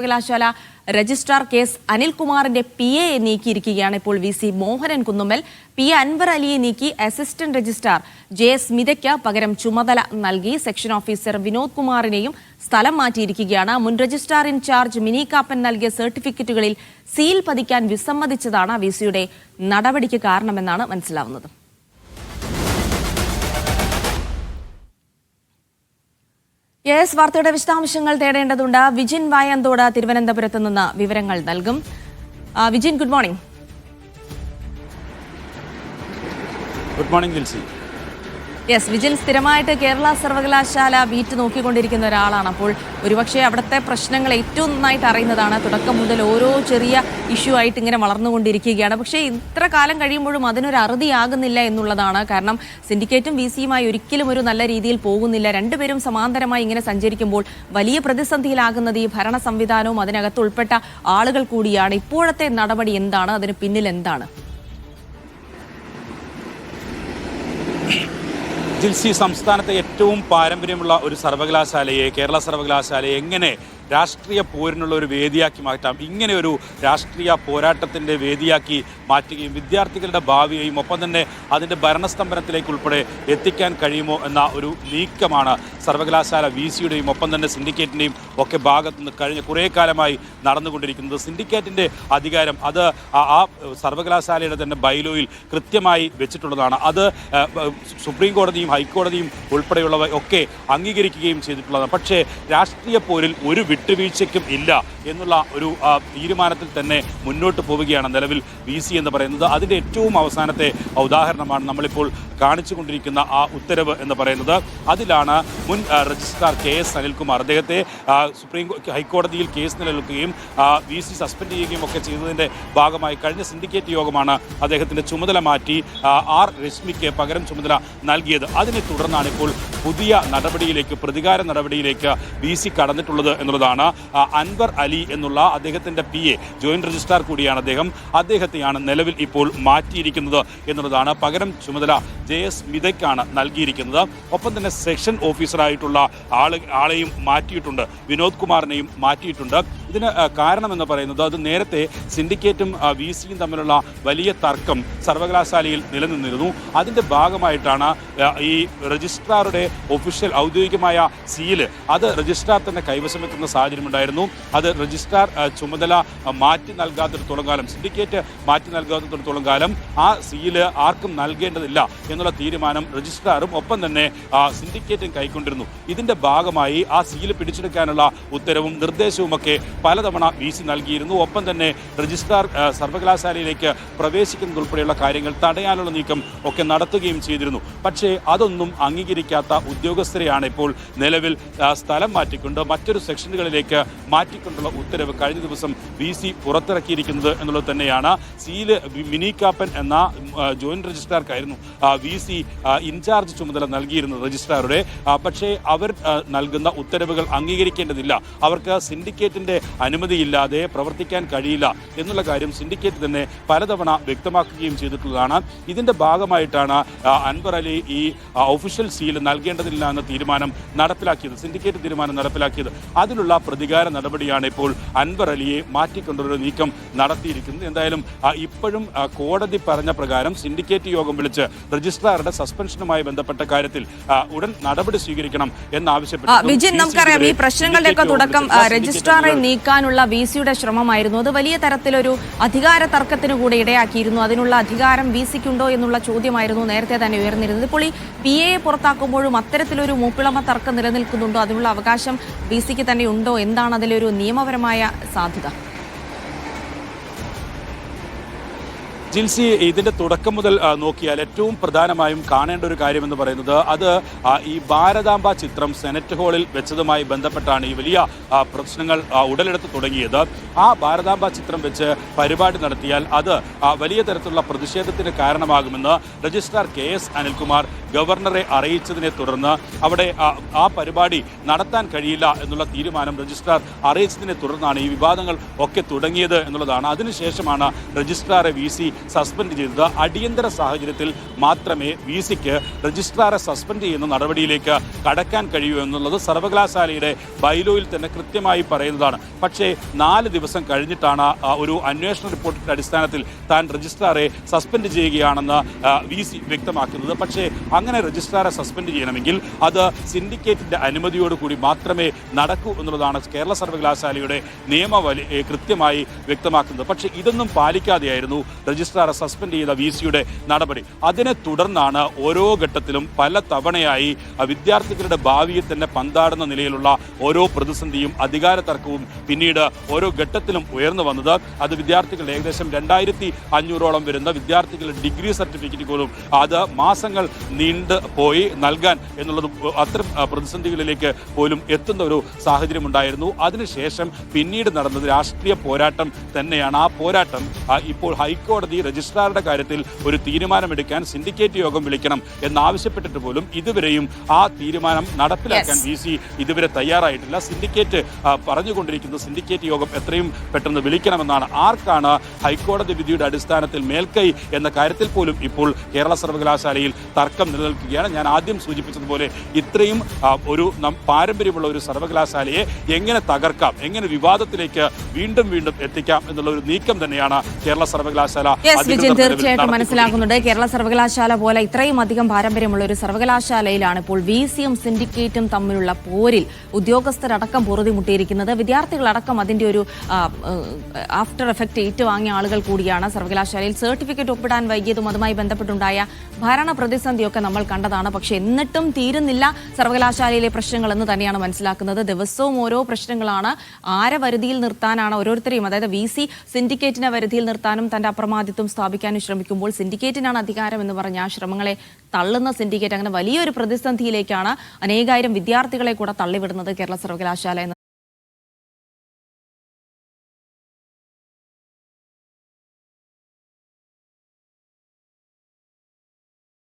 സർവകലാശാല registrar case അനിൽകുമാറിന്റെ P A നീക്കിയിരിക്കുകയാണ് ഇപ്പോൾ V C Mohanan Kunnummal. P Anwar അലിയെ നീക്കി അസിസ്റ്റന്റ് രജിസ്ട്രാർ ജെ സ്മിതയ്ക്ക് പകരം ചുമതല നൽകി. സെക്ഷൻ ഓഫീസർ വിനോദ് കുമാറിനെയും സ്ഥലം മാറ്റിയിരിക്കുകയാണ്. മുൻ രജിസ്ട്രാർ ഇൻചാർജ് മിനി കാപ്പൻ നൽകിയ സർട്ടിഫിക്കറ്റുകളിൽ സീൽ പതിക്കാൻ വിസമ്മതിച്ചതാണ് വി സിയുടെ നടപടിക്ക് കാരണമെന്നാണ് മനസ്സിലാവുന്നത്. യെസ് വാർത്തയുടെ വിശദാംശങ്ങൾ തേടേണ്ടതുണ്ട്. വിജിൻ വായന്തോട് തിരുവനന്തപുരത്ത് നിന്ന് വിവരങ്ങൾ നൽകും. Vijin good morning. Good morning Jilsy yes Vijil സ്ഥിരമായിട്ട് കേരള സർവകലാശാല ബീറ്റ് നോക്കിക്കൊണ്ടിരിക്കുന്ന ഒരാളാണ്. അപ്പോൾ ഒരുപക്ഷെ അവിടുത്തെ പ്രശ്നങ്ങൾ ഏറ്റവും നന്നായിട്ട് അറിയുന്നതാണ്. തുടക്കം മുതൽ ഓരോ ചെറിയ ഇഷ്യൂ ആയിട്ട് ഇങ്ങനെ വളർന്നുകൊണ്ടിരിക്കുകയാണ്. പക്ഷേ ഇത്ര കാലം കഴിയുമ്പോഴും അതിനൊരു അറുതിയാകുന്നില്ല എന്നുള്ളതാണ്. കാരണം സിൻഡിക്കേറ്റും വി സിയുമായി ഒരിക്കലും ഒരു നല്ല രീതിയിൽ പോകുന്നില്ല. രണ്ടുപേരും സമാന്തരമായി ഇങ്ങനെ സഞ്ചരിക്കുമ്പോൾ വലിയ പ്രതിസന്ധിയിലാകുന്നത് ഈ ഭരണ സംവിധാനവും അതിനകത്ത് ഉൾപ്പെട്ട ആളുകൾ കൂടിയാണ്. ഇപ്പോഴത്തെ നടപടി എന്താണ്? അതിന് പിന്നിൽ എന്താണ്? ജിൽസി സംസ്ഥാനത്തെ ഏറ്റവും പാരമ്പര്യമുള്ള ഒരു സർവകലാശാലയെ കേരള സർവകലാശാലയെ എങ്ങനെ രാഷ്ട്രീയ പോരിനുള്ള ഒരു വേദിയാക്കി മാറ്റാം. ഇങ്ങനെ ഒരു രാഷ്ട്രീയ പോരാട്ടത്തിന്റെ വേദിയാക്കി മാറ്റുകയും വിദ്യാർത്ഥികളുടെ ഭാവിയെയും ഒപ്പം തന്നെ അതിന്റെ ഭരണസ്തംഭനത്തിലേക്ക് ഉൾപ്പെടെ എത്തിക്കാൻ കഴിയുമോ എന്ന ഒരു നീക്കമാണ് സർവകലാശാല വി സിയുടെയും ഒപ്പം തന്നെ സിൻഡിക്കേറ്റിന്റെയും ഒക്കെ ഭാഗത്തുനിന്ന് കഴിഞ്ഞ കുറേ കാലമായി നടന്നുകൊണ്ടിരിക്കുന്നത്. സിൻഡിക്കേറ്റിന്റെ അധികാരം അത് ആ സർവകലാശാലയുടെ തന്നെ ബൈലോയിൽ കൃത്യമായി വെച്ചിട്ടുള്ളതാണ്. അത് സുപ്രീം കോടതിയും ഹൈക്കോടതിയും ഉൾപ്പെടെയുള്ളവ ഒക്കെ അംഗീകരിക്കുകയും ചെയ്തിട്ടുള്ളതാണ്. പക്ഷേ രാഷ്ട്രീയ പോരിൽ ഒരു വിട്ടുവീഴ്ചയ്ക്കും ഇല്ല എന്നുള്ള ഒരു തീരുമാനത്തിൽ തന്നെ മുന്നോട്ട് പോവുകയാണ് നിലവിൽ വി സി എന്ന് പറയുന്നത്. അതിന്റെ ഏറ്റവും അവസാനത്തെ ഉദാഹരണമാണ് നമ്മളിപ്പോൾ കാണിച്ചു കൊണ്ടിരിക്കുന്ന ആ ഉത്തരവ് എന്ന് പറയുന്നത്. അതിലാണ് മുൻ രജിസ്ട്രാർ കെ എസ് അനിൽകുമാർ. അദ്ദേഹത്തെ സുപ്രീം ഹൈക്കോടതിയിൽ കേസ് നിലനിൽക്കുകയും വി സി സസ്പെൻഡ് ചെയ്യുകയും ഒക്കെ ചെയ്തതിന്റെ ഭാഗമായി കഴിഞ്ഞ സിൻഡിക്കേറ്റ് യോഗമാണ് അദ്ദേഹത്തിന്റെ ചുമതല മാറ്റി ആർ രശ്മിക്ക് പകരം ചുമതല നൽകിയത്. അതിനെ തുടർന്നാണ് ഇപ്പോൾ പുതിയ നടപടിയിലേക്ക് പ്രതികാര നടപടിയിലേക്ക് വി സി കടന്നിട്ടുള്ളത് എന്നുള്ളതാണ് അൻവർ അലി എന്നുള്ള അദ്ദേഹത്തിന്റെ പി എ ജോയിന്റ് രജിസ്ട്രാർ കൂടിയാണ് അദ്ദേഹം. അദ്ദേഹത്തെയാണ് നിലവിൽ ഇപ്പോൾ മാറ്റിയിരിക്കുന്നത് എന്നുള്ളതാണ് പകരം ചുമതല ജെ എസ് മിതയ്ക്കാണ് നൽകിയിരിക്കുന്നത്. ഒപ്പം തന്നെ സെക്ഷൻ ഓഫീസറായിട്ടുള്ള ആൾ ആളെയും മാറ്റിയിട്ടുണ്ട്. വിനോദ് കുമാറിനെയും മാറ്റിയിട്ടുണ്ട്. ഇതിന് കാരണമെന്ന് പറയുന്നത് അത് നേരത്തെ സിൻഡിക്കേറ്റും വി സിയും തമ്മിലുള്ള വലിയ തർക്കം സർവകലാശാലയിൽ നിലനിന്നിരുന്നു. അതിന്റെ ഭാഗമായിട്ടാണ് ഈ രജിസ്ട്രാറുടെ ഒഫീഷ്യൽ ഔദ്യോഗികമായ സീൽ. അത് രജിസ്ട്രാർ തന്നെ കൈവശം വെക്കുന്ന സാഹചര്യമുണ്ടായിരുന്നു. അത് രജിസ്ട്രാർ ചുമതല മാറ്റി നൽകാത്തിടത്തോളം കാലം സിൻഡിക്കേറ്റ് മാറ്റി നൽകാത്തിടത്തോളം കാലം ആ സീൽ ആർക്കും നൽകേണ്ടതില്ല എന്നുള്ള തീരുമാനം രജിസ്ട്രാറും ഒപ്പം തന്നെ സിൻഡിക്കേറ്റും കൈക്കൊണ്ടിരുന്നു. ഇതിന്റെ ഭാഗമായി ആ സീൽ പിടിച്ചെടുക്കാനുള്ള ഉത്തരവും നിർദ്ദേശവും ഒക്കെ പലതവണ വി സി നൽകിയിരുന്നു. ഒപ്പം തന്നെ രജിസ്ട്രാർ സർവകലാശാലയിലേക്ക് സർവകലാശാലയിലേക്ക് പ്രവേശിക്കുന്നതുൾപ്പെടെയുള്ള കാര്യങ്ങൾ തടയാനുള്ള നീക്കം ഒക്കെ നടത്തുകയും ചെയ്തിരുന്നു. പക്ഷേ അതൊന്നും അംഗീകരിക്കാത്ത ഉദ്യോഗസ്ഥരെയാണ് ഇപ്പോൾ നിലവിൽ സ്ഥലം മാറ്റിക്കൊണ്ട് മറ്റൊരു സെക്ഷനുകളിലേക്ക് മാറ്റിക്കൊണ്ടുള്ള ഉത്തരവ് കഴിഞ്ഞ ദിവസം വി സി പുറത്തിറക്കിയിരിക്കുന്നത് എന്നുള്ളത് തന്നെയാണ്. സീൽ മിനി കാപ്പൻ എന്ന ജോയിന്റ് രജിസ്ട്രാർക്കായിരുന്നു വി സി ഇൻചാർജ് ചുമതല നൽകിയിരുന്നത് രജിസ്ട്രാറുടെ. പക്ഷേ അവർ നൽകുന്ന ഉത്തരവുകൾ അംഗീകരിക്കേണ്ടതില്ല. അവർക്ക് സിൻഡിക്കേറ്റിന്റെ അനുമതിയില്ലാതെ പ്രവർത്തിക്കാൻ കഴിയില്ല എന്നുള്ള കാര്യം സിൻഡിക്കേറ്റ് തന്നെ പലതവണ വ്യക്തമാക്കുകയും ചെയ്തിട്ടുള്ളതാണ്. ഇതിന്റെ ഭാഗമായിട്ടാണ് അൻവർ അലി ഈ ഒഫീഷ്യൽ സീൽ നൽകേണ്ടതില്ല എന്ന തീരുമാനം നടപ്പിലാക്കിയത് സിൻഡിക്കേറ്റ് തീരുമാനം നടപ്പിലാക്കിയത്. അതിനുള്ള പ്രതികാര നടപടിയാണ് ഇപ്പോൾ അൻവർ അലിയെ മാറ്റിക്കൊണ്ടൊരു നീക്കം നടത്തിയിരിക്കുന്നത്. എന്തായാലും ഇപ്പോഴും കോടതി പറഞ്ഞ പ്രകാരം സിൻഡിക്കേറ്റ് യോഗം വിളിച്ച് രജിസ്ട്രാറുടെ സസ്പെൻഷനുമായി ബന്ധപ്പെട്ട കാര്യത്തിൽ ഉടൻ നടപടി സ്വീകരിക്കണം എന്നാവശ്യപ്പെട്ടു വിജിൻ നമുക്കറിയാം ഈ പ്രശ്നങ്ങളുടെയൊക്കെ തുടക്കം രജിസ്ട്രാറെ നീക്കാനുള്ള വി സിയുടെ ശ്രമമായിരുന്നു. അത് വലിയ തരത്തിലൊരു അധികാര തർക്കത്തിന് കൂടെ ഇടയാക്കിയിരുന്നു. അതിനുള്ള അധികാരം വി സിക്കുണ്ടോ എന്നുള്ള ചോദ്യമായിരുന്നു നേരത്തെ തന്നെ ഉയർന്നിരുന്നത്. ഇപ്പോൾ ഈ പി എ പുറത്താക്കുമ്പോഴും അത്തരത്തിലൊരു മൂപ്പിളമ തർക്കം നിലനിൽക്കുന്നുണ്ടോ? അതിനുള്ള അവകാശം വി സിക്ക് തന്നെ ഉണ്ടോ? എന്താണ് അതിലൊരു നിയമപരമായ സാധ്യത? ജിൽസി ഇതിന്റെ തുടക്കം മുതൽ നോക്കിയാൽ ഏറ്റവും പ്രധാനമായും കാണേണ്ട ഒരു കാര്യമെന്ന് പറയുന്നത് അത് ഈ ഭാരതാംബ ചിത്രം സെനറ്റ് ഹാളിൽ വെച്ചതുമായി ബന്ധപ്പെട്ടാണ് ഈ വലിയ പ്രശ്നങ്ങൾ ഉടലെടുത്ത് തുടങ്ങിയത്. ആ ഭാരതാംബ ചിത്രം വെച്ച് പരിപാടി നടത്തിയാൽ അത് വലിയ തരത്തിലുള്ള പ്രതിഷേധത്തിന് കാരണമാകുമെന്ന് രജിസ്ട്രാർ കെ എസ് അനിൽകുമാർ ഗവർണറെ അറിയിച്ചതിനെ തുടർന്ന് അവിടെ ആ- ആ പരിപാടി നടത്താൻ കഴിയില്ല എന്നുള്ള തീരുമാനം രജിസ്ട്രാർ അറിയിച്ചതിനെ തുടർന്നാണ് ഈ വിവാദങ്ങൾ ഒക്കെ തുടങ്ങിയത് എന്നുള്ളതാണ്. അതിനുശേഷമാണ് രജിസ്ട്രാറെ വി സി സസ്പെൻഡ് ചെയ്തത്. അടിയന്തര സാഹചര്യത്തിൽ മാത്രമേ വി സിക്ക് രജിസ്ട്രാറെ സസ്പെൻഡ് ചെയ്യുന്ന നടപടിയിലേക്ക് കടക്കാൻ കഴിയൂ എന്നുള്ളത് സർവകലാശാലയുടെ ബൈലോയിൽ തന്നെ കൃത്യമായി പറയുന്നതാണ്. പക്ഷേ നാല് ദിവസം കഴിഞ്ഞിട്ടാണ് ഒരു അന്വേഷണ റിപ്പോർട്ടിന്റെ അടിസ്ഥാനത്തിൽ താൻ രജിസ്ട്രാറെ സസ്പെൻഡ് ചെയ്യുകയാണെന്ന് വി സി വ്യക്തമാക്കുന്നത്. പക്ഷേ അങ്ങനെ രജിസ്ട്രാറെ സസ്പെൻഡ് ചെയ്യണമെങ്കിൽ അത് സിൻഡിക്കേറ്റിന്റെ അനുമതിയോടുകൂടി മാത്രമേ നടക്കൂ എന്നുള്ളതാണ് കേരള സർവകലാശാലയുടെ നിയമവലി കൃത്യമായി വ്യക്തമാക്കുന്നത്. പക്ഷേ ഇതൊന്നും പാലിക്കാതെയായിരുന്നു രജിസ്ട്രാറെ സസ്പെൻഡ് ചെയ്ത വി സിയുടെ നടപടി. അതിനെ തുടർന്നാണ് ഓരോ ഘട്ടത്തിലും പല തവണയായി വിദ്യാർത്ഥികളുടെ ഭാവിയെ തന്നെ പന്താടുന്ന നിലയിലുള്ള ഓരോ പ്രതിസന്ധിയും അധികാര തർക്കവും പിന്നീട് ഓരോ ഘട്ടത്തിലും ഉയർന്നു വന്നത്. അത് വിദ്യാർത്ഥികൾ ഏകദേശം രണ്ടായിരത്തി അഞ്ഞൂറോളം വരുന്ന വിദ്യാർത്ഥികളുടെ ഡിഗ്രി സർട്ടിഫിക്കറ്റ് പോലും അത് മാസങ്ങൾ നീണ്ട് പോയി നൽകാൻ എന്നുള്ളത് അത്തരം പ്രതിസന്ധികളിലേക്ക് പോലും എത്തുന്ന ഒരു സാഹചര്യം ഉണ്ടായിരുന്നു അതിനുശേഷം പിന്നീട് നടന്നത് രാഷ്ട്രീയ പോരാട്ടം തന്നെയാണ്. ആ പോരാട്ടം ഇപ്പോൾ ഹൈക്കോടതി രജിസ്ട്രാറുടെ കാര്യത്തിൽ ഒരു തീരുമാനമെടുക്കാൻ സിൻഡിക്കേറ്റ് യോഗം വിളിക്കണം എന്നാവശ്യപ്പെട്ടിട്ട് പോലും ഇതുവരെയും ആ തീരുമാനം നടപ്പിലാക്കാൻ. വി സി ഇതുവരെ തയ്യാറായിട്ടില്ല. സിൻഡിക്കേറ്റ് പറഞ്ഞുകൊണ്ടിരിക്കുന്ന സിൻഡിക്കേറ്റ് യോഗം എത്രയും പെട്ടെന്ന് വിളിക്കണമെന്നാണ്. ആർക്കാണ് ഹൈക്കോടതി വിധിയുടെ അടിസ്ഥാനത്തിൽ മേൽക്കൈ എന്ന കാര്യത്തിൽ പോലും ഇപ്പോൾ കേരള സർവകലാശാലയിൽ തർക്കം നിലനിൽക്കുകയാണ്. ഞാൻ ആദ്യം സൂചിപ്പിച്ചതുപോലെ ഇത്രയും ഒരു പാരമ്പര്യമുള്ള ഒരു സർവകലാശാലയെ എങ്ങനെ തകർക്കാം എങ്ങനെ വിവാദത്തിലേക്ക് വീണ്ടും വീണ്ടും എത്തിക്കാം എന്നുള്ള ഒരു നീക്കം തന്നെയാണ് കേരള സർവകലാശാല തീർച്ചയായിട്ടും മനസ്സിലാകുന്നുണ്ട്. കേരള സർവകലാശാല പോലെ ഇത്രയും അധികം പാരമ്പര്യമുള്ള ഒരു സർവകലാശാലയിലാണ് ഇപ്പോൾ വി സിയും സിൻഡിക്കേറ്റും തമ്മിലുള്ള പോരിൽ ഉദ്യോഗസ്ഥരടക്കം പൊറുതിമുട്ടിയിരിക്കുന്നത്. വിദ്യാർത്ഥികളടക്കം അതിന്റെ ഒരു ആഫ്റ്റർ എഫക്റ്റ് ഏറ്റുവാങ്ങിയ ആളുകൾ കൂടിയാണ് സർവകലാശാലയിൽ. സർട്ടിഫിക്കറ്റ് ഒപ്പിടാൻ വൈകിയതും അതുമായി ബന്ധപ്പെട്ടുണ്ടായ ഭരണ പ്രതിസന്ധിയൊക്കെ നമ്മൾ കണ്ടതാണ്. പക്ഷെ എന്നിട്ടും തീരുന്നില്ല സർവകലാശാലയിലെ പ്രശ്നങ്ങൾ എന്ന് തന്നെയാണ് മനസ്സിലാക്കുന്നത്. ദിവസവും ഓരോ പ്രശ്നങ്ങളാണ് ആരെ വരുതിയിൽ നിർത്താനാണ് ഓരോരുത്തരെയും അതായത് വി സി സിൻഡിക്കേറ്റിനെ വരുതിയിൽ നിർത്താനും തന്റെ അപ്രമാദിത്വം സ്ഥാപിക്കാനും ശ്രമിക്കുമ്പോൾ സിൻഡിക്കേറ്റിനാണ് അധികാരം എന്ന് പറഞ്ഞ ആ ശ്രമങ്ങളെ തള്ളുന്ന സിൻഡിക്കേറ്റ്. അങ്ങനെ വലിയൊരു പ്രതിസന്ധിയിലേക്കാണ് അനേകായിരം വിദ്യാർത്ഥികളെ കൂടെ തള്ളിവിടുന്നത് കേരള സർവകലാശാല